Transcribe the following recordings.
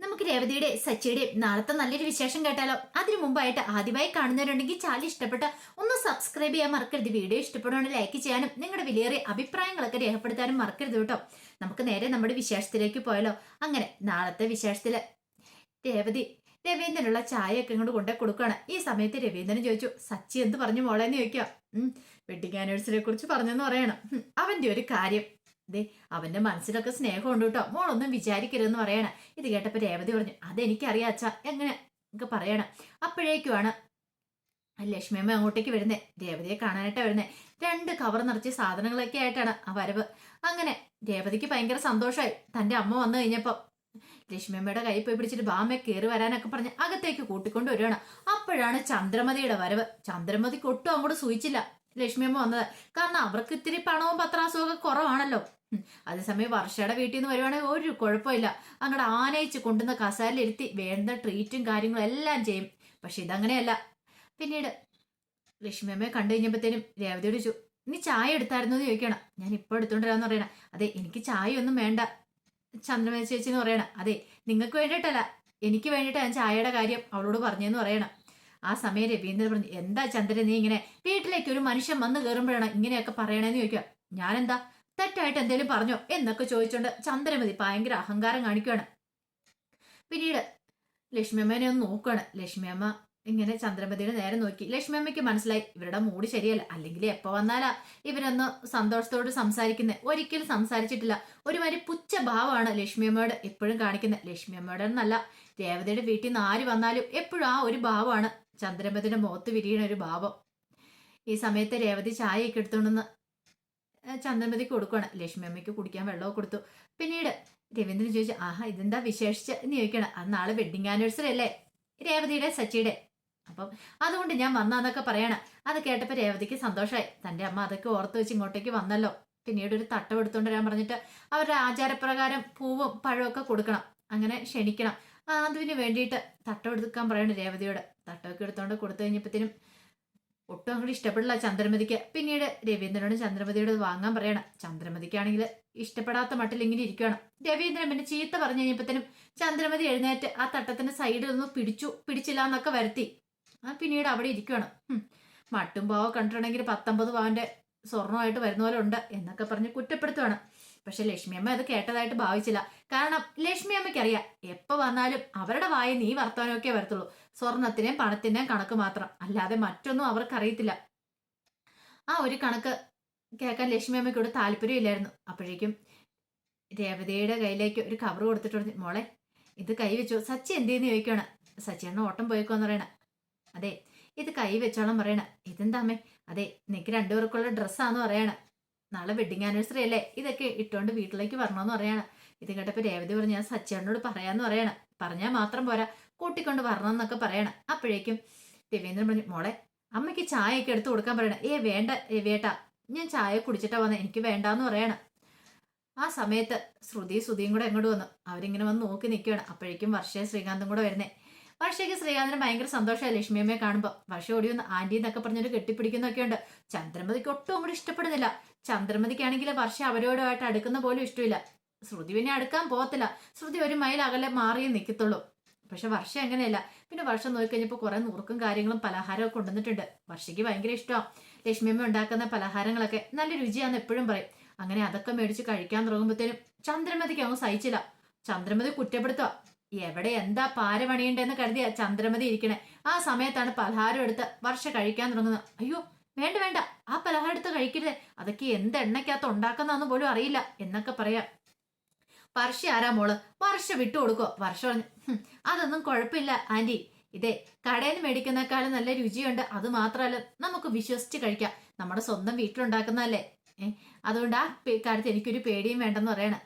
നമുക്ക് രേവതിയുടെ സച്ചിയുടെ നാളത്തെ നല്ലൊരു വിശേഷം കേട്ടാലോ? അതിനു മുമ്പായിട്ട് ആദ്യമായി കാണുന്നവരുണ്ടെങ്കിൽ ചാനൽ ഇഷ്ടപ്പെട്ട ഒന്ന് സബ്സ്ക്രൈബ് ചെയ്യാൻ മറക്കരുത്. വീഡിയോ ഇഷ്ടപ്പെടുകയാണെങ്കിൽ ലൈക്ക് ചെയ്യാനും നിങ്ങളുടെ വിലയേറിയ അഭിപ്രായങ്ങളൊക്കെ രേഖപ്പെടുത്താനും മറക്കരുത് കേട്ടോ. നമുക്ക് നേരെ നമ്മുടെ വിശേഷത്തിലേക്ക് പോയാലോ? അങ്ങനെ നാളത്തെ വിശേഷത്തിൽ രേവതി രവീന്ദ്രനുള്ള ചായയൊക്കെ ഇങ്ങോട്ട് കൊണ്ടേ കൊടുക്കുകയാണ് ഈ സമയത്ത് രവീന്ദ്രൻ ചോദിച്ചു സച്ചി എന്ത് പറഞ്ഞു മോളേന്ന് ചോദിക്കുക വെഡിങ് ആനിവേഴ്സറിയെ കുറിച്ച് പറഞ്ഞെന്ന് പറയണം. അവന്റെ ഒരു കാര്യം ദേ അവന്റെ മനസ്സിലൊക്കെ സ്നേഹമുണ്ട് കേട്ടോ മോളൊന്നും വിചാരിക്കരുതെന്ന് പറയണം. ഇത് കേട്ടപ്പോൾ രേവതി പറഞ്ഞു അതെനിക്കറിയാം അച്ഛ എങ്ങനെ ഒക്കെ പറയണം. അപ്പോഴേക്കുമാണ് ലക്ഷ്മിയമ്മ അങ്ങോട്ടേക്ക് വരുന്നേ. രേവതിയെ കാണാനായിട്ടാ വരുന്നേ. രണ്ട് കവർ നിറച്ച് സാധനങ്ങളൊക്കെ ആയിട്ടാണ് ആ വരവ്. അങ്ങനെ രേവതിക്ക് ഭയങ്കര സന്തോഷമായി തന്റെ അമ്മ വന്നു കഴിഞ്ഞപ്പോൾ ലക്ഷ്മിയമ്മയുടെ കൈ പോയി പിടിച്ചിട്ട് ബാമ്മ കയറി വരാനൊക്കെ പറഞ്ഞ് അകത്തേക്ക് കൂട്ടിക്കൊണ്ട് വരികയാണ് അപ്പോഴാണ് ചന്ദ്രമതിയുടെ വരവ്. ചന്ദ്രമതിക്ക് ഒട്ടും അങ്ങോട്ട് സൂചിച്ചില്ല ലക്ഷ്മിയമ്മ വന്നത്. കാരണം അവർക്ക് ഇത്തിരി പണവും പത്രാസവും ഒക്കെ കുറവാണല്ലോ. അതേസമയം വർഷയുടെ വീട്ടിൽ നിന്ന് വരുവാണെങ്കിൽ ഒരു കുഴപ്പമില്ല. അങ്ങോട്ട് ആനയിച്ച് കൊണ്ടുവന്ന കസാലിലിരുത്തി വേണ്ട ട്രീറ്റും കാര്യങ്ങളും എല്ലാം ചെയ്യും. പക്ഷെ ഇതങ്ങനെയല്ല. പിന്നീട് ലക്ഷ്മിയമ്മയെ കണ്ടു കഴിഞ്ഞപ്പോഴത്തേനും രേവതിയോട് ചോദിച്ചു നീ ചായ എടുത്തായിരുന്നു എന്ന് ചോദിക്കണം ഞാൻ ഇപ്പോൾ എടുത്തോണ്ടിരാന്ന് പറയണം. അതെ എനിക്ക് ചായ ഒന്നും വേണ്ട. ചന്ദ്രമേ ചേച്ചി എന്ന് പറയണം. അതെ നിങ്ങൾക്ക് വേണ്ടിയിട്ടല്ല. എനിക്ക് വേണ്ടിയിട്ട് ഞാൻ ചായയുടെ കാര്യം അവളോട് പറഞ്ഞെന്ന് പറയണം. ആ സമയം രവീന്ദ്രൻ പറഞ്ഞു എന്താ ചന്ദ്രൻ നീ ഇങ്ങനെ വീട്ടിലേക്ക് ഒരു മനുഷ്യൻ വന്ന് കയറുമ്പോഴാണ് ഇങ്ങനെയൊക്കെ പറയണേന്ന് ചോദിക്കുക. ഞാനെന്താ? തെറ്റായിട്ട് എന്തെങ്കിലും പറഞ്ഞോ എന്നൊക്കെ ചോദിച്ചോണ്ട് ചന്ദ്രമതി ഭയങ്കര അഹങ്കാരം കാണിക്കുകയാണ് പിന്നീട് ലക്ഷ്മിയമ്മേനെ ഒന്ന് നോക്കുകയാണ് ലക്ഷ്മിയമ്മ ഇങ്ങനെ ചന്ദ്രമതിയുടെ നേരെ നോക്കി. ലക്ഷ്മിയമ്മയ്ക്ക് മനസ്സിലായി ഇവരുടെ മൂഡ് ശരിയല്ല. അല്ലെങ്കിൽ എപ്പോ വന്നാലാ ഇവരൊന്ന് സന്തോഷത്തോട് സംസാരിക്കുന്നത് ഒരിക്കലും സംസാരിച്ചിട്ടില്ല. ഒരുമാതിരി പുച്ഛ ഭാവമാണ് ലക്ഷ്മിയമ്മയോട് എപ്പോഴും കാണിക്കുന്നത് ലക്ഷ്മിയമ്മയുടെ എന്നല്ല രേവതിയുടെ വീട്ടിൽ നിന്ന് ആര് വന്നാലും എപ്പോഴും ആ ഒരു ഭാവമാണ്. ചന്ദ്രമതിയുടെ മുഖത്ത് വിരിയണ ഒരു ഭാവം. ഈ സമയത്ത് രേവതി ചായയൊക്കെ എടുത്തുകൊണ്ടെന്ന് ചന്ദ്രമതിക്ക് കൊടുക്കുകയാണ് ലക്ഷ്മി അമ്മയ്ക്ക് കുടിക്കാൻ വെള്ളമൊക്കെ കൊടുത്തു. പിന്നീട് രവീന്ദ്രൻ ചോദിച്ചു ആഹാ ഇതെന്താ വിശേഷിച്ച്? എന്ന് ചോദിക്കണം അത് നാളെ വെഡിങ് ആനിവേഴ്സറി അല്ലേ? രേവതിയുടെ സച്ചിയുടെ. അപ്പം അതുകൊണ്ട് ഞാൻ വന്നാന്നൊക്കെ പറയണം. അത് കേട്ടപ്പോൾ രേവതിക്ക് സന്തോഷമായി തന്റെ അമ്മ അതൊക്കെ ഓർത്ത് വെച്ച് ഇങ്ങോട്ടേക്ക് വന്നല്ലോ. പിന്നീട് ഒരു തട്ടം എടുത്തുകൊണ്ട് വരാൻ പറഞ്ഞിട്ട് അവരുടെ ആചാരപ്രകാരം പൂവും പഴമൊക്കെ കൊടുക്കണം. അങ്ങനെ ക്ഷണിക്കണം. അതിന് വേണ്ടിയിട്ട് തട്ടം എടുക്കാൻ പറയണം രേവതിയോട്. തട്ടമൊക്കെ എടുത്തുകൊണ്ട് കൊടുത്തു കഴിഞ്ഞപ്പോഴത്തേനും ഒട്ടും അങ്ങോട്ട് ഇഷ്ടപ്പെടില്ല ചന്ദ്രമതിക്ക്. പിന്നീട് രവീന്ദ്രനോട് ചന്ദ്രമതിയോട് വാങ്ങാൻ പറയണം. ചന്ദ്രമതിക്കാണെങ്കിൽ ഇഷ്ടപ്പെടാത്ത മട്ടിൽ ഇങ്ങനെ ഇരിക്കുകയാണ് രവീന്ദ്രൻ പിന്നെ ചീത്ത പറഞ്ഞു കഴിഞ്ഞപ്പോഴത്തേനും ചന്ദ്രമതി എഴുന്നേറ്റ് ആ തട്ടത്തിന്റെ സൈഡിൽ ഒന്ന് പിടിച്ചു. പിടിച്ചില്ല എന്നൊക്കെ വരുത്തി. ആ പിന്നീട് അവിടെ ഇരിക്കുകയാണ് മട്ടും പാവ കണ്ടിട്ടുണ്ടെങ്കിൽ പത്തൊമ്പത് പവന്റെ സ്വർണമായിട്ട് വരുന്ന പോലെ ഉണ്ട് എന്നൊക്കെ പറഞ്ഞ് കുറ്റപ്പെടുത്തുവാണ്. പക്ഷെ ലക്ഷ്മിയമ്മ അത് കേട്ടതായിട്ട് ഭാവിച്ചില്ല. കാരണം ലക്ഷ്മിയമ്മയ്ക്ക് അറിയാം എപ്പോ വന്നാലും അവരുടെ വായ നീ വർത്തമാനമൊക്കെ വരത്തുള്ളൂ. സ്വർണത്തിന്റെയും പണത്തിന്റെയും കണക്ക് മാത്രം. അല്ലാതെ മറ്റൊന്നും അവർക്കറിയത്തില്ല. ആ ഒരു കണക്ക് കേൾക്കാൻ ലക്ഷ്മിയമ്മയ്ക്ക് ഇവിടെ താല്പര്യമില്ലായിരുന്നു അപ്പോഴേക്കും രേവതിയുടെ കയ്യിലേക്ക് ഒരു കവർ കൊടുത്തിട്ടുണ്ട് മോളെ ഇത് കൈ സച്ചി എന്തെന്ന് ചോദിക്കുകയാണ്? സച്ചിയാണ് ഓട്ടം പോയേക്കോന്ന് പറയണ. അതെ ഇത് കൈ വെച്ചോളം പറയണ. ഇതെന്താമേ അതെ നിനക്ക് രണ്ടുപേർക്കുള്ള ഡ്രസ്സാന്ന് പറയണ. നാളെ വെഡിങ് ആനിവേഴ്സറി അല്ലേ? ഇതൊക്കെ ഇട്ടുകൊണ്ട് വീട്ടിലേക്ക് വരണമെന്ന് പറയാണ്. ഇത് കേട്ടപ്പോൾ രേവതി പറഞ്ഞു ഞാൻ സച്ചേട്ടനോട് പറയാന്ന് പറയണം. പറഞ്ഞാൽ മാത്രം പോരാ. കൂട്ടിക്കൊണ്ട് വരണം എന്നൊക്കെ പറയണം. അപ്പോഴേക്കും രവീന്ദ്രൻ പറഞ്ഞു മോളെ അമ്മയ്ക്ക് ചായയൊക്കെ എടുത്തു കൊടുക്കാൻ പറയണം. ഏ വേണ്ട രവിയേട്ടാ ഞാൻ ചായ കുടിച്ചിട്ടാ വന്നത് എനിക്ക് വേണ്ടാന്ന് പറയണം. ആ സമയത്ത് ശ്രുതി ശ്രുതിയും കൂടെ എങ്ങോട്ട് വന്നു. അവരിങ്ങനെ വന്ന് നോക്കി നിൽക്കുകയാണ്. അപ്പോഴേക്കും വർഷയും ശ്രീകാന്തും കൂടെ വരുന്നേ. വർഷയ്ക്ക് ശ്രീകാന്തിന് ഭയങ്കര സന്തോഷമായി ലക്ഷ്മിയമ്മയെ കാണുമ്പോൾ വർഷ ഓടി ഒന്ന് ആന്റി എന്നൊക്കെ പറഞ്ഞൊരു കെട്ടിപ്പിടിക്കുന്നൊക്കെ ഉണ്ട്. ചന്ദ്രമതിക്ക് ഒട്ടും അങ്ങോട്ട് ഇഷ്ടപ്പെടുന്നില്ല. ചന്ദ്രമതിക്കാണെങ്കിൽ വർഷ അവരോടുമായിട്ട് അടുക്കുന്ന പോലും ഇഷ്ടമില്ല. ശ്രുതി പിന്നെ അടുക്കാൻ പോകത്തില്ല. ശ്രുതി ഒരു മൈൽ അകലെ മാറിയേ നിൽക്കത്തുള്ളൂ പക്ഷെ വർഷ അങ്ങനെയല്ല. പിന്നെ വർഷം നോക്കിക്കഴിഞ്ഞപ്പോൾ കുറെ നുറുക്കും കാര്യങ്ങളും പലഹാരമൊക്കെ കൊണ്ടുവന്നിട്ടുണ്ട്. വർഷയ്ക്ക് ഭയങ്കര ഇഷ്ടമാണ് ലക്ഷ്മിയമ്മ ഉണ്ടാക്കുന്ന പലഹാരങ്ങളൊക്കെ നല്ല രുചിയാന്ന് എപ്പോഴും പറയും. അങ്ങനെ അതൊക്കെ മേടിച്ച് കഴിക്കാൻ തുടങ്ങുമ്പോഴത്തേനും ചന്ദ്രമതിക്ക് അങ്ങ് സഹിച്ചില്ല. ചന്ദ്രമതി കുറ്റപ്പെടുത്തുക എവിടെ എന്താ പാര പണിയുണ്ടെന്ന് കരുതിയ ചന്ദ്രമതി ഇരിക്കണേ. ആ സമയത്താണ് പലഹാരം എടുത്ത് വർഷ കഴിക്കാൻ തുടങ്ങുന്നത്. അയ്യോ വേണ്ട വേണ്ട. ആ പലഹാരം എടുത്ത് കഴിക്കരുത്. അതൊക്കെ എന്ത് എണ്ണയ്ക്കകത്ത് ഉണ്ടാക്കുന്നതെന്ന് പോലും അറിയില്ല എന്നൊക്കെ പറയാം. വർഷ ആരാ മോൾ? വർഷ വിട്ടു കൊടുക്കോ. വർഷ പറഞ്ഞു അതൊന്നും കുഴപ്പമില്ല ആന്റി. ഇതേ കടയിൽ നിന്ന് മേടിക്കുന്നേക്കാളും നല്ല രുചിയുണ്ട്. അത് മാത്രമല്ല നമുക്ക് വിശ്വസിച്ച് കഴിക്കാം. നമ്മുടെ സ്വന്തം വീട്ടിലുണ്ടാക്കുന്നതല്ലേ? അതുകൊണ്ട് ആ കാര്യത്തിൽ എനിക്കൊരു പേടിയും വേണ്ടെന്ന് പറയണേ.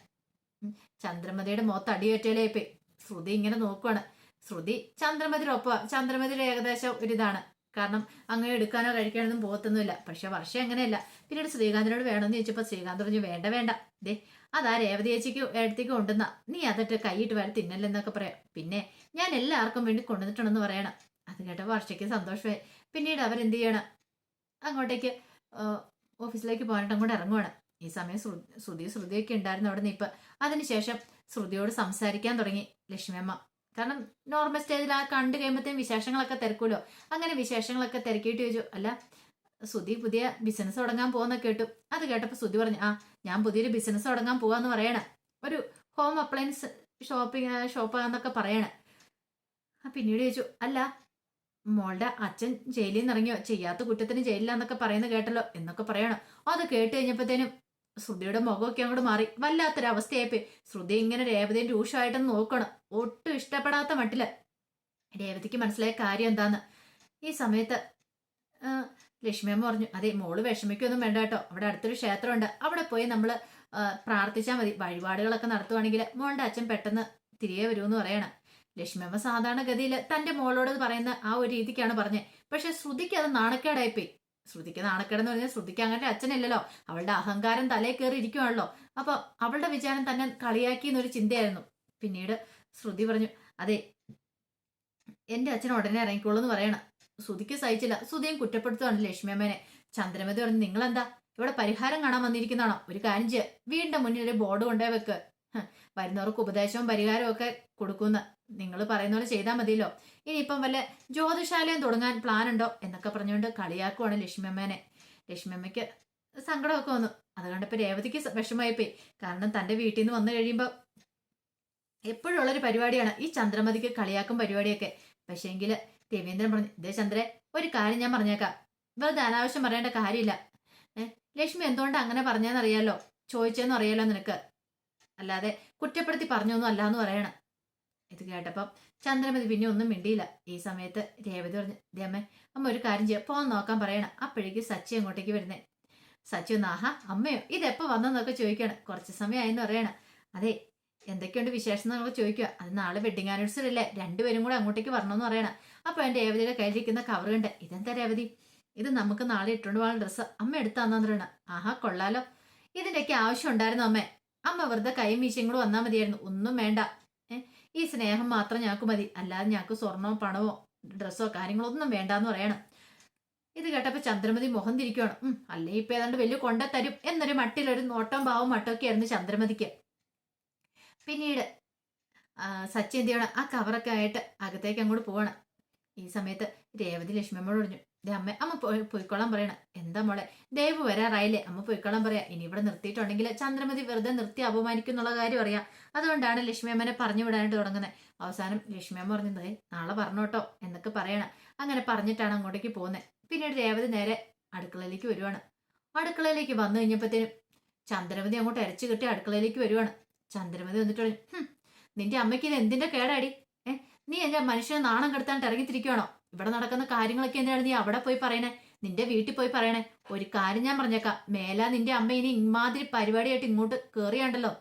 ചന്ദ്രമതിയുടെ മുഖത്ത് പേ ശ്രുതി ഇങ്ങനെ നോക്കുവാണ്. ശ്രുതി ചന്ദ്രമതിയുടെ ഒപ്പം ചന്ദ്രമതിയുടെ ഏകദേശം ഒരിതാണ്. കാരണം അങ്ങനെ എടുക്കാനോ കഴിക്കാനൊന്നും പോകത്തൊന്നുമില്ല. പക്ഷെ വർഷം അങ്ങനെയല്ല പിന്നീട് ശ്രീകാന്തിനോട് വേണമെന്ന് ചോദിച്ചപ്പോൾ ശ്രീകാന്ത് പറഞ്ഞു വേണ്ട വേണ്ട. ദേ അതാ രേവതി ചേച്ചിക്ക് എടുത്തേക്ക് കൊണ്ടുവന്ന. നീ അതിട്ട് കൈയിട്ട് വരെ തിന്നല്ലെന്നൊക്കെ പറയാം. പിന്നെ ഞാൻ എല്ലാവർക്കും വേണ്ടി കൊണ്ടുവന്നിട്ടുണ്ടെന്ന് പറയണം. അത് കേട്ടപ്പോൾ വർഷയ്ക്ക് സന്തോഷമായി. പിന്നീട് അവരെന്ത് ചെയ്യണം? അങ്ങോട്ടേക്ക് ഓഫീസിലേക്ക് പോകാനായിട്ട് അങ്ങോട്ട് ഇറങ്ങുവാണ്. ഈ സമയം ശ്രു- ശ്രുതി ശ്രുതിയൊക്കെ ഉണ്ടായിരുന്നു അവിടെ നിന്ന് ഇപ്പം അതിനുശേഷം ശ്രുതിയോട് സംസാരിക്കാൻ തുടങ്ങി. ലക്ഷ്മിയമ്മ കാരണം നോർമൽ സ്റ്റേജിൽ ആ കണ്ടു കഴിയുമ്പോഴത്തേക്കും വിശേഷങ്ങളൊക്കെ തിരക്കുമല്ലോ അങ്ങനെ വിശേഷങ്ങളൊക്കെ തിരക്കിയിട്ട് ചോദിച്ചു അല്ല സുധി പുതിയ ബിസിനസ് തുടങ്ങാൻ പോകുന്ന കേട്ടു. അത് കേട്ടപ്പോൾ സുധി പറഞ്ഞു ആ ഞാൻ പുതിയൊരു ബിസിനസ് തുടങ്ങാൻ പോവാന്ന് പറയണേ. ഒരു ഹോം അപ്ലയൻസ് ഷോപ്പിംഗ് ഷോപ്പാന്നൊക്കെ പറയണേ. ആ പിന്നീട് ചോദിച്ചു അല്ല മോളുടെ അച്ഛൻ ജയിലിൽ നിന്ന് ഇറങ്ങിയോ ചെയ്യാത്ത കുറ്റത്തിന് ജയിലിലാന്നൊക്കെ പറയുന്നത് കേട്ടല്ലോ? എന്നൊക്കെ പറയണം. അത് കേട്ട് കഴിഞ്ഞപ്പോഴത്തേനും ശ്രുതിയുടെ മുഖമൊക്കെ അങ്ങോട്ട് മാറി. വല്ലാത്തൊരവസ്ഥയായിപ്പോയി. ശ്രുതി ഇങ്ങനെ രേവതിയും രൂക്ഷമായിട്ടൊന്ന് നോക്കണം. ഒട്ടും ഇഷ്ടപ്പെടാത്ത മട്ടിൽ. രേവതിക്ക് മനസ്സിലായ കാര്യം എന്താന്ന്? ഈ സമയത്ത് ലക്ഷ്മിയമ്മ പറഞ്ഞു അതെ മോൾ വിഷമിക്കൊന്നും വേണ്ട കേട്ടോ. അവിടെ അടുത്തൊരു ക്ഷേത്രമുണ്ട്. അവിടെ പോയി നമ്മൾ പ്രാർത്ഥിച്ചാൽ മതി. വഴിപാടുകളൊക്കെ നടത്തുവാണെങ്കിൽ മോളുടെ അച്ഛൻ പെട്ടെന്ന് തിരികെ വരുമെന്ന് പറയണം. ലക്ഷ്മിയമ്മ സാധാരണ സാധാരണഗതിയിൽ തന്റെ മോളോട് പറയുന്ന ആ ഒരു രീതിക്കാണ് പറഞ്ഞത്. പക്ഷെ ശ്രുതിക്ക് അത് നാണക്കേടായിപ്പോയി. ശ്രുതിക്ക് നാണക്കേടെന്ന് പറഞ്ഞാൽ ശ്രുതിക്ക് അങ്ങനെ അച്ഛനില്ലല്ലോ. അവളുടെ അഹങ്കാരം തലയിൽ കയറി ഇരിക്കുവാണല്ലോ. അപ്പൊ അവളുടെ വിചാരം തന്നെ കളിയാക്കി എന്നൊരു ചിന്തയായിരുന്നു. പിന്നീട് ശ്രുതി പറഞ്ഞു അതെ എന്റെ അച്ഛൻ ഉടനെ ഇറങ്ങിക്കോളൂ എന്ന് പറയണം. ശ്രുതിക്ക് സഹിച്ചില്ല. ശ്രുതിയും കുറ്റപ്പെടുത്തുകയാണ് ലക്ഷ്മിയമ്മേനെ ചന്ദ്രമതി പറഞ്ഞു നിങ്ങളെന്താ? ഇവിടെ പരിഹാരം കാണാൻ വന്നിരിക്കുന്നതാണോ? ഒരു കാര്യം ചെയ്യുക വീടിന്റെ മുന്നിൽ ഒരു ബോർഡ് കൊണ്ടേ വെക്ക്. വരുന്നവർക്ക് ഉപദേശവും പരിഹാരവും ഒക്കെ കൊടുക്കുന്ന നിങ്ങൾ പറയുന്ന പോലെ ചെയ്താൽ മതിയല്ലോ. ഇനിയിപ്പം വല്ല ജ്യോതിശാലയം തുടങ്ങാൻ പ്ലാൻ ഉണ്ടോ എന്നൊക്കെ പറഞ്ഞുകൊണ്ട് കളിയാക്കുവാണ് ലക്ഷ്മിയമ്മേനെ ലക്ഷ്മിയമ്മയ്ക്ക് സങ്കടമൊക്കെ വന്നു. അത് കണ്ടപ്പോൾ രേവതിക്ക് വിഷമമായിപ്പോയി. കാരണം തന്റെ വീട്ടിൽ നിന്ന് വന്നു കഴിയുമ്പോൾ എപ്പോഴുള്ളൊരു പരിപാടിയാണ് ഈ ചന്ദ്രമതിക്ക് കളിയാക്കും പരിപാടിയൊക്കെ. പക്ഷേങ്കിൽ രവീന്ദ്രൻ പറഞ്ഞു ഇതേ ചന്ദ്രേ ഒരു കാര്യം ഞാൻ പറഞ്ഞേക്കാം. വെറുതെ അനാവശ്യം പറയേണ്ട കാര്യമില്ല. ലക്ഷ്മി എന്തുകൊണ്ട് അങ്ങനെ പറഞ്ഞെന്നറിയാലോ? ചോദിച്ചെന്നും അറിയാലോ നിനക്ക്? അല്ലാതെ കുറ്റപ്പെടുത്തി പറഞ്ഞൊന്നും അല്ല എന്ന് പറയണം. കേട്ടപ്പം ചന്ദ്രമതി പിന്നെ ഒന്നും മിണ്ടിയില്ല. ഈ സമയത്ത് രേവതി പറഞ്ഞു രമ അമ്മ ഒരു കാര്യം ചെയ്യാം. പോകാൻ നോക്കാൻ പറയണം. അപ്പോഴേക്ക് സച്ചി അങ്ങോട്ടേക്ക് വരുന്നേ. സച്ചി ഒന്ന് ആഹാ അമ്മയോ ഇതെപ്പോ വന്നെന്നൊക്കെ ചോദിക്കണം. കുറച്ച് സമയമായെന്ന് പറയണം. അതെ എന്തൊക്കെയുണ്ട് വിശേഷം എന്നൊക്കെ ചോദിക്കുക. അത് നാളെ വെഡിങ് ആനിവേഴ്സറി അല്ലേ? രണ്ടുപേരും കൂടെ അങ്ങോട്ടേക്ക് വരണമെന്ന് പറയണം. അപ്പൊ എന്റെ രേവതിയുടെ കയ്യിലിരിക്കുന്ന കവർ കണ്ട് ഇതെന്താ രേവതി? ഇത് നമുക്ക് നാളെ ഇട്ടുകൊണ്ട് പോകാൻ ഡ്രസ്സ് അമ്മ എടുത്താന്ന് പറയണം. ആഹാ കൊള്ളാലോ. ഇതിന്റെയൊക്കെ ആവശ്യം ഉണ്ടായിരുന്നു അമ്മേ. അമ്മ വെറുതെ കൈയും കൂടെ വന്നാൽ മതിയായിരുന്നു. ഒന്നും വേണ്ട. ഈ സ്നേഹം മാത്രം ഞങ്ങൾക്ക് മതി. അല്ലാതെ ഞങ്ങൾക്ക് സ്വർണമോ പണമോ ഡ്രസ്സോ കാര്യങ്ങളോ ഒന്നും വേണ്ടാന്ന് പറയണം. ഇത് കേട്ടപ്പോൾ ചന്ദ്രമതി മുഖം തിരിക്കുവാണ്. ഉം അല്ലേ ഇപ്പൊ ഏതാണ്ട് വലിയ കൊണ്ട തരും എന്നൊരു മട്ടിലൊരു നോട്ടം ഭാവം മട്ടൊക്കെ ആയിരുന്നു ചന്ദ്രമതിക്ക്. പിന്നീട് ആ, സച്ചി എന്ത് ആ കവറൊക്കെ ആയിട്ട് അകത്തേക്ക് അങ്ങോട്ട് പോവാണ്. ഈ സമയത്ത് രേവതി ലക്ഷ്മിയമ്മോട് പറഞ്ഞു അമ്മ അമ്മ പോയി- പോയിക്കോളാൻ പറയണ. എന്താ മോളെ? ദേവ് വരാറായില്ലേ? അമ്മ പോയിക്കോളാൻ പറയാ. ഇനി ഇവിടെ നിർത്തിയിട്ടുണ്ടെങ്കിൽ ചന്ദ്രമതി വെറുതെ നിർത്തി അപമാനിക്കുന്നുള്ള കാര്യം അറിയാം. അതുകൊണ്ടാണ് ലക്ഷ്മി അമ്മനെ പറഞ്ഞു വിടാനായിട്ട് തുടങ്ങുന്നത് അവസാനം ലക്ഷ്മി അമ്മ പറഞ്ഞത് "ദേ, നാളെ പറഞ്ഞോട്ടോ എന്നൊക്കെ പറയണം. അങ്ങനെ പറഞ്ഞിട്ടാണ് അങ്ങോട്ടേക്ക് പോകുന്നത് പിന്നീട് രേവതി നേരെ അടുക്കളയിലേക്ക് വരുവാണ്. അടുക്കളയിലേക്ക് വന്നു കഴിഞ്ഞപ്പോഴത്തേനും ചന്ദ്രമതി അങ്ങോട്ട് അരച്ചു കെട്ടി അടുക്കളയിലേക്ക് വരുവാണ്. ചന്ദ്രമതി വന്നിട്ട് പറഞ്ഞു നിന്റെ അമ്മയ്ക്ക് ഇത് എന്തിന്റെ കേടാടി? ഏ നീ എന്റെ മനുഷ്യനെ നാണം കെടുത്താണ്ട് ഇറങ്ങിത്തിരിക്കുവാണോ? ഇവിടെ നടക്കുന്ന കാര്യങ്ങളൊക്കെ എന്തിനാണ് നീ അവിടെ പോയി പറയണേ? നിന്റെ വീട്ടിൽ പോയി പറയണേ. ഒരു കാര്യം ഞാൻ പറഞ്ഞേക്കാം. മേല നിന്റെ അമ്മ ഇനി ഇമാതിരി പരിപാടിയായിട്ട് ഇങ്ങോട്ട് കയറിയാണ്ടല്ലോ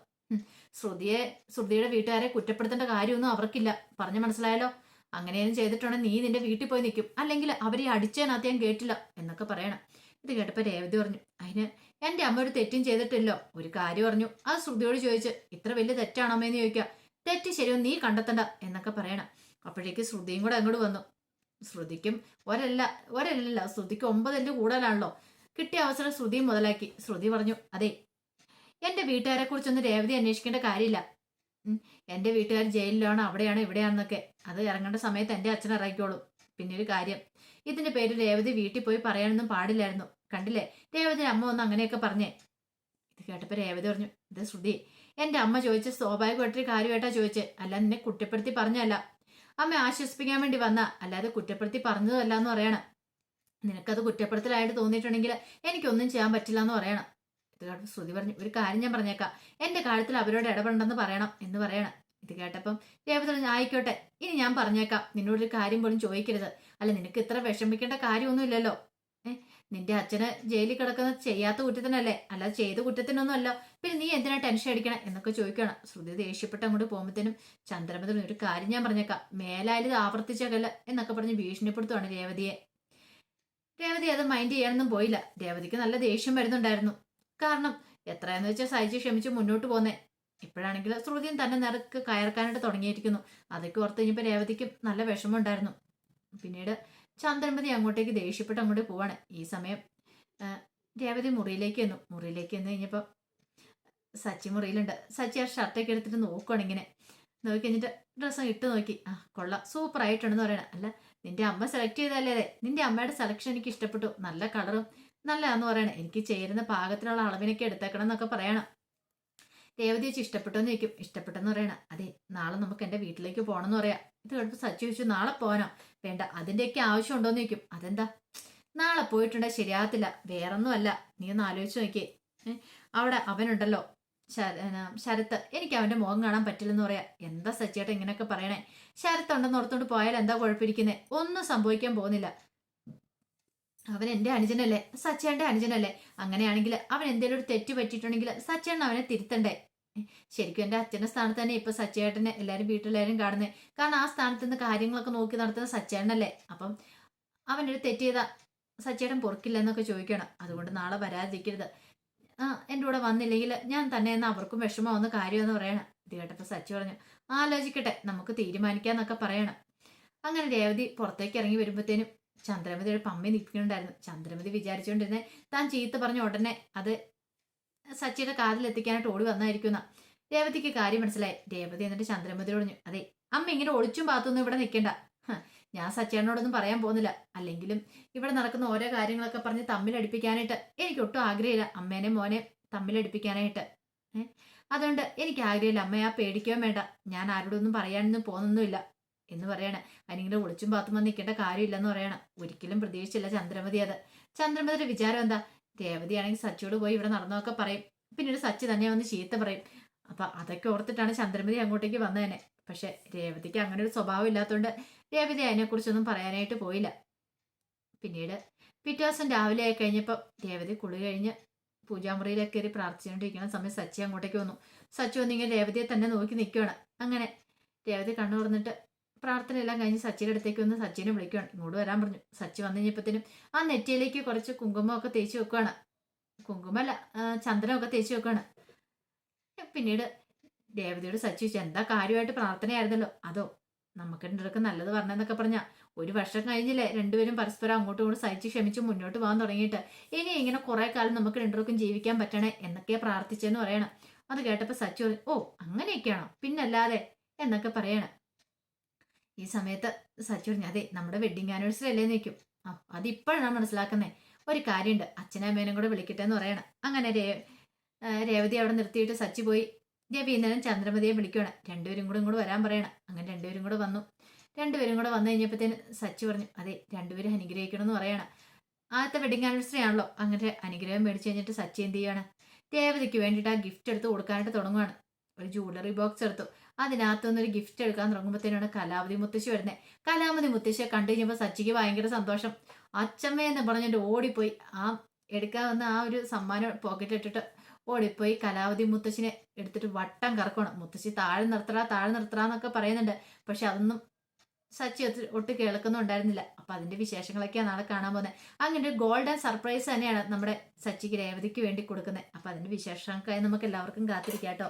ശ്രുതിയെ ശ്രുതിയുടെ വീട്ടുകാരെ കുറ്റപ്പെടുത്തേണ്ട കാര്യമൊന്നും അവർക്കില്ല. പറഞ്ഞു മനസ്സിലായല്ലോ? അങ്ങനെയൊന്നും ചെയ്തിട്ടുണ്ടെങ്കിൽ നീ നിന്റെ വീട്ടിൽ പോയി നിൽക്കും. അല്ലെങ്കിൽ അവരെ അടിച്ചതിനകത്ത് ഞാൻ കേട്ടില്ല എന്നൊക്കെ പറയണം. ഇത് കേട്ടപ്പോൾ രേവതി പറഞ്ഞു അതിന് എന്റെ അമ്മ ഒരു തെറ്റും ചെയ്തിട്ടില്ലോ. ഒരു കാര്യം പറഞ്ഞു അത് ശ്രുതിയോട് ചോദിച്ച് ഇത്ര വലിയ തെറ്റാണോ അമ്മയെന്ന് ചോദിക്കുക. തെറ്റ് ശരിയോ നീ കണ്ടെത്തണ്ട എന്നൊക്കെ പറയണം. അപ്പോഴേക്ക് ശ്രുതിയും കൂടെ അങ്ങോട്ട് വന്നു. ശ്രുതിക്കും ഒരല്ല ഒരല്ല ശ്രുതിക്ക് ഒമ്പതിന്റെ കൂടുതലാണല്ലോ കിട്ടിയ അവസരം ശ്രുതി മുതലാക്കി. ശ്രുതി പറഞ്ഞു അതെ എന്റെ വീട്ടുകാരെ കുറിച്ചൊന്നും രേവതി അന്വേഷിക്കേണ്ട കാര്യമില്ല. എന്റെ വീട്ടുകാർ ജയിലിലാണോ അവിടെയാണോ ഇവിടെയാണെന്നൊക്കെ. അത് ഇറങ്ങേണ്ട സമയത്ത് എന്റെ അച്ഛൻ ഇറങ്ങിക്കോളൂ. പിന്നെ ഒരു കാര്യം ഇതിന്റെ പേര് രേവതി വീട്ടിൽ പോയി പറയാനൊന്നും പാടില്ലായിരുന്നു. കണ്ടില്ലേ? രേവതി അമ്മ ഒന്ന് അങ്ങനെയൊക്കെ പറഞ്ഞേ. ഇത് കേട്ടപ്പോൾ രേവതി പറഞ്ഞു ഇത് ശ്രുതി എന്റെ അമ്മ ചോദിച്ച സ്വാഭാവികമായിട്ടൊരു കാര്യമായിട്ടാണ് ചോദിച്ചത് അല്ല നിന്നെ കുറ്റപ്പെടുത്തി പറഞ്ഞല്ല അമ്മ ആശ്വസിപ്പിക്കാൻ വേണ്ടി വന്ന. അല്ലാതെ കുറ്റപ്പെടുത്തി പറഞ്ഞതല്ല എന്ന് പറയണം. നിനക്കത് കുറ്റപ്പെടുത്തലായിട്ട് തോന്നിയിട്ടുണ്ടെങ്കിൽ എനിക്കൊന്നും ചെയ്യാൻ പറ്റില്ല എന്ന് പറയണം. ഇത് കേട്ടപ്പോൾ ശ്രുതി പറഞ്ഞു ഒരു കാര്യം ഞാൻ പറഞ്ഞേക്കാം. എന്റെ കാര്യത്തിൽ അവരോട് ഇടപെടണ്ടെന്ന് പറയണം എന്ന് പറയണം. ഇത് കേട്ടപ്പം രേവതി ആയിക്കോട്ടെ ഇനി ഞാൻ പറഞ്ഞേക്കാം. നിന്നോടൊരു കാര്യം പോലും ചോദിക്കരുത്. അല്ല നിനക്ക് ഇത്ര വിഷമിക്കേണ്ട കാര്യമൊന്നുമില്ലല്ലോ. നിന്റെ അച്ഛന് ജയിലിൽ കിടക്കുന്ന ചെയ്യാത്ത കുറ്റത്തിനല്ലേ? അല്ലാതെ ചെയ്ത കുറ്റത്തിനൊന്നും അല്ല പിന്നെ നീ എന്തിനാ ടെൻഷൻ അടിക്കണം എന്നൊക്കെ ചോദിക്കണം ശ്രുതി ദേഷ്യപ്പെട്ട് അങ്ങോട്ട് പോകുമ്പോഴത്തേനും ചന്ദ്രമതിന് ഒരു കാര്യം ഞാൻ പറഞ്ഞേക്കാം. മേലായാലും ഇത് ആവർത്തിച്ചകല്ല എന്നൊക്കെ പറഞ്ഞ് ഭീഷണിപ്പെടുത്തുവാണ് രേവതിയെ. രേവതി അത് മൈൻഡ് ചെയ്യാനൊന്നും പോയില്ല. രേവതിക്ക് നല്ല ദേഷ്യം വരുന്നുണ്ടായിരുന്നു. കാരണം എത്രയെന്ന് വെച്ചാൽ സഹിച്ച് ക്ഷമിച്ച് മുന്നോട്ട് പോന്നേ. ഇപ്പോഴാണെങ്കിൽ ശ്രുതിയും തന്നെ നിറക്ക് കയർക്കാനായിട്ട് തുടങ്ങിയിരിക്കുന്നു. അതൊക്കെ ഓർത്ത് കഴിഞ്ഞപ്പോൾ രേവതിക്കും നല്ല വിഷമമുണ്ടായിരുന്നു. പിന്നീട് ചന്ദ്രമതി അങ്ങോട്ടേക്ക് ദേഷ്യപ്പെട്ട് അങ്ങോട്ട് പോവാണ്. ഈ സമയം രേവതി മുറിയിലേക്ക് വന്നു മുറിയിലേക്ക് വന്നു കഴിഞ്ഞപ്പോൾ സച്ചി മുറിയിലുണ്ട്. സച്ചി ആ ഷർട്ടൊക്കെ എടുത്തിട്ട് നോക്കുവാണ് ഇങ്ങനെ. നോക്കി കഴിഞ്ഞിട്ട് ഡ്രസ്സ് ഇട്ട് നോക്കി. ആ കൊള്ളാം. സൂപ്പർ ആയിട്ടുണ്ടെന്ന് പറയണം. അല്ല നിന്റെ അമ്മ സെലക്ട് ചെയ്തല്ലേ അതെ നിന്റെ അമ്മയുടെ സെലക്ഷൻ എനിക്ക് ഇഷ്ടപ്പെട്ടു. നല്ല കളറും നല്ലതാന്ന് പറയണം. എനിക്ക് ചേരുന്ന പാകത്തിനുള്ള അളവിനൊക്കെ എടുത്തേക്കണം എന്നൊക്കെ പറയണം. രേവതി വെച്ച് ഇഷ്ടപ്പെട്ടു എന്ന് ചോദിക്കും. ഇഷ്ടപ്പെട്ടെന്ന് പറയണം. അതെ നാളെ നമുക്ക് എന്റെ വീട്ടിലേക്ക് പോകണമെന്ന് പറയാം. ഇത് കേട്ടപ്പോൾ സച്ചി ചോദിച്ചു നാളെ പോകാനോ? വേണ്ട അതിന്റെയൊക്കെ എന്ന് ചോദിക്കും. അതെന്താ? നാളെ പോയിട്ടുണ്ടെ ശരിയാകത്തില്ല. വേറൊന്നും അല്ല നീ ഒന്ന് ആലോചിച്ച് നോക്കിയേ. അവിടെ അവനുണ്ടല്ലോ ശരത്ത്. എനിക്ക് അവന്റെ മുഖം കാണാൻ പറ്റില്ലെന്ന് പറയാ. എന്താ സച്ചിയേട്ടൻ ഇങ്ങനെയൊക്കെ പറയണേ? ശരത്ത് ഉണ്ടെന്ന് ഓർത്തോണ്ട് പോയാൽ എന്താ കുഴപ്പമിരിക്കുന്നേ? ഒന്നും സംഭവിക്കാൻ പോകുന്നില്ല. അവൻ എന്റെ അനുജനല്ലേ? സച്ചേന്റെ അനുജനല്ലേ? അങ്ങനെയാണെങ്കിൽ അവൻ എന്തെങ്കിലും ഒരു തെറ്റ് പറ്റിയിട്ടുണ്ടെങ്കിൽ സച്ചേട്ടൻ അവനെ തിരുത്തണ്ടേ? ശരിക്കും എന്റെ അച്ഛന്റെ സ്ഥാനത്ത് തന്നെ ഇപ്പൊ സച്ചേട്ടനെ എല്ലാവരും വീട്ടിലെല്ലാവരും കാണുന്നത്. കാരണം ആ സ്ഥാനത്ത് നിന്ന് കാര്യങ്ങളൊക്കെ നോക്കി നടത്തുന്ന സച്ചേട്ടനല്ലേ? അപ്പം അവനൊരു തെറ്റ് ചെയ്ത സച്ചേട്ടൻ പൊറുക്കില്ല എന്നൊക്കെ ചോദിക്കണം. അതുകൊണ്ട് നാളെ വരാതിരിക്കരുത്. എന്റെ കൂടെ വന്നില്ലെങ്കിൽ ഞാൻ തന്നെ എന്ന് അവർക്കും വിഷമമാവുന്ന കാര്യമെന്ന് പറയണം. ഇത് കേട്ടപ്പോൾ സച്ചി പറഞ്ഞു ആലോചിക്കട്ടെ നമുക്ക് തീരുമാനിക്കാന്നൊക്കെ പറയണം. അങ്ങനെ രേവതി പുറത്തേക്ക് ഇറങ്ങി വരുമ്പോഴത്തേനും ചന്ദ്രമതിയുടെ പമ്മി നിൽക്കുന്നുണ്ടായിരുന്നു. ചന്ദ്രമതി വിചാരിച്ചുകൊണ്ടിരുന്നേ താൻ ചീത്ത പറഞ്ഞ ഉടനെ അത് സച്ചിയുടെ കാതിലെത്തിക്കാനായിട്ട് ഓടി വന്നായിരിക്കുന്ന. രേവതിക്ക് കാര്യം മനസ്സിലായി. രേവതി എന്നിട്ട് ചന്ദ്രമതി ഒഴിഞ്ഞു അതെ അമ്മ ഇങ്ങനെ ഒളിച്ചും പാത്തൊന്നും ഇവിടെ നിൽക്കണ്ട. ഞാൻ സച്ചേനോടൊന്നും പറയാൻ പോകുന്നില്ല. അല്ലെങ്കിലും ഇവിടെ നടക്കുന്ന ഓരോ കാര്യങ്ങളൊക്കെ പറഞ്ഞ് തമ്മിലടിപ്പിക്കാനായിട്ട് എനിക്ക് ഒട്ടും ആഗ്രഹമില്ല. അമ്മേനെ മോനെ തമ്മിലടിപ്പിക്കാനായിട്ട്. അതുകൊണ്ട് എനിക്ക് ആഗ്രഹമില്ല. അമ്മയെ ആ പേടിക്കുകയും വേണ്ട. ഞാൻ ആരോടൊന്നും പറയാനൊന്നും പോകുന്നൊന്നുമില്ല. എന്ന് പറയണ. അതിനിങ്ങനെ ഒളിച്ചും പാത്തും വന്ന് നിൽക്കേണ്ട കാര്യമില്ലെന്ന് പറയണം. ഒരിക്കലും പ്രതീക്ഷിച്ചില്ല ചന്ദ്രമതി അത്. ചന്ദ്രമതിയുടെ വിചാരം എന്താ? രേവതിയാണെങ്കിൽ സച്ചിയോട് പോയി ഇവിടെ നടന്നതൊക്കെ പറയും. പിന്നീട് സച്ചി തന്നെ വന്ന് ചീത്ത പറയും. അപ്പൊ അതൊക്കെ ഓർത്തിട്ടാണ് ചന്ദ്രമതി അങ്ങോട്ടേക്ക് വന്നതന്നെ പക്ഷെ രേവതിക്ക് അങ്ങനെ ഒരു സ്വഭാവം ഇല്ലാത്തതുകൊണ്ട് രേവതി അതിനെക്കുറിച്ചൊന്നും പറയാനായിട്ട് പോയില്ല. പിന്നീട് പിറ്റേ ദിവസം രാവിലെ ആയി കഴിഞ്ഞപ്പോൾ രേവതി കുളി കഴിഞ്ഞ് പൂജാമുറിയിലേക്ക് കയറി പ്രാർത്ഥിച്ചുകൊണ്ടിരിക്കുന്ന സമയം സച്ചി അങ്ങോട്ടേക്ക് വന്നു. സച്ചി വന്നിങ്ങനെ രേവതിയെ തന്നെ നോക്കി നിൽക്കുകയാണ് അങ്ങനെ രേവതി കണ്ണു തുറന്നിട്ട് പ്രാർത്ഥന എല്ലാം കഴിഞ്ഞ് സച്ചിയുടെ അടുത്തേക്ക് വന്ന് സച്ചിനെ വിളിക്കുകയാണ് ഇങ്ങോട്ട് വരാൻ പറഞ്ഞു. സച്ചി വന്നു കഴിഞ്ഞപ്പോഴത്തേനും ആ നെറ്റിയിലേക്ക് കുറച്ച് കുങ്കുമമൊക്കെ തേച്ച് വെക്കുകയാണ് കുങ്കുമല്ല ചന്ദനമൊക്കെ തേച്ച് വെക്കുകയാണ് പിന്നീട് ദേവതയോട് സച്ചി ചോദിച്ചു എന്താ കാര്യമായിട്ട് പ്രാർത്ഥനയായിരുന്നല്ലോ? അതോ നമുക്ക് ഇടയ്ക്ക് നല്ലത് പറഞ്ഞെന്നൊക്കെ പറഞ്ഞ? ഒരു വർഷം കഴിഞ്ഞില്ലേ? രണ്ടുപേരും പരസ്പരം അങ്ങോട്ടും ഇങ്ങോട്ടും സഹിച്ച് ക്ഷമിച്ച് മുന്നോട്ട് പോകാൻ തുടങ്ങിയിട്ട് ഇനി ഇങ്ങനെ കുറെ കാലം നമുക്ക് രണ്ടുപേർക്കും ജീവിക്കാൻ പറ്റണേ എന്നൊക്കെ പ്രാർത്ഥിച്ചെന്ന് പറയണം. അത് കേട്ടപ്പോൾ സച്ചി ഓ അങ്ങനെയൊക്കെയാണോ? പിന്നല്ലാതെ എന്നൊക്കെ പറയണം. ഈ സമയത്ത് സച്ചു പറഞ്ഞു അതെ നമ്മുടെ വെഡിങ് ആനിവേഴ്സറി അല്ലേ നിൽക്കും അതിപ്പോഴാണ് മനസ്സിലാക്കുന്നേ. ഒരു കാര്യമുണ്ട്. അച്ഛനമ്മേനും കൂടെ വിളിക്കട്ടെ എന്ന് പറയണം. അങ്ങനെ രേ രേവതി അവിടെ നിർത്തിയിട്ട് സച്ചു പോയി. രവീന്ദ്രൻ ചന്ദ്രമതിയെ വിളിക്കണം രണ്ടുപേരും കൂടെ ഇങ്ങോട്ട് വരാൻ പറയണം. അങ്ങനെ രണ്ടുപേരും കൂടെ വന്നു. രണ്ടുപേരും കൂടെ വന്നു കഴിഞ്ഞപ്പോഴത്തേന് സച്ചു പറഞ്ഞു അതെ രണ്ടുപേരും അനുഗ്രഹിക്കണം എന്ന് പറയണം. ആദ്യത്തെ വെഡിങ് ആനിവേഴ്സറി ആണല്ലോ. അങ്ങനെ അനുഗ്രഹം മേടിച്ചു കഴിഞ്ഞിട്ട് സച്ചി എന്ത് ചെയ്യാണ് രേവതിക്ക് വേണ്ടിയിട്ട് ആ ഗിഫ്റ്റ് എടുത്ത് കൊടുക്കാനായിട്ട് തുടങ്ങുവാണ്. ഒരു ജൂവലറി ബോക്സ് എടുത്തു. അതിനകത്തുനിന്ന് ഒരു ഗിഫ്റ്റ് എടുക്കാൻ തുടങ്ങുമ്പോഴത്തേനാണ് കലാവതി മുത്തശ്ശി വരുന്നത് കലാവതി മുത്തശ്ശിയെ കണ്ടു കഴിഞ്ഞപ്പോൾ സച്ചിക്ക് ഭയങ്കര സന്തോഷം. അച്ഛമ്മയെന്ന് പറഞ്ഞിട്ട് ഓടിപ്പോയി. ആ എടുക്കാൻ വന്ന ആ ഒരു സമ്മാനം പോക്കറ്റിലിട്ടിട്ട് ഓടിപ്പോയി കലാവതി മുത്തശ്ശിനെ എടുത്തിട്ട് വട്ടം കറക്കണം. മുത്തശ്ശി താഴെ നിർത്തടാ താഴെ നിർത്തടാ എന്നൊക്കെ പറയുന്നുണ്ട്. പക്ഷെ അതൊന്നും സച്ചി ഒത്തിരി ഒട്ട് കേൾക്കുന്നുണ്ടായിരുന്നില്ല. അപ്പൊ അതിന്റെ വിശേഷങ്ങളൊക്കെയാണ് നാളെ കാണാൻ പോകുന്നത് അങ്ങനെ ഒരു ഗോൾഡൻ സർപ്രൈസ് തന്നെയാണ് നമ്മുടെ സച്ചിക്ക് രേവതിക്ക് വേണ്ടി കൊടുക്കുന്നത് അപ്പൊ അതിന്റെ വിശേഷങ്ങൾക്കായി നമുക്ക് എല്ലാവർക്കും കാത്തിരിക്കാം കേട്ടോ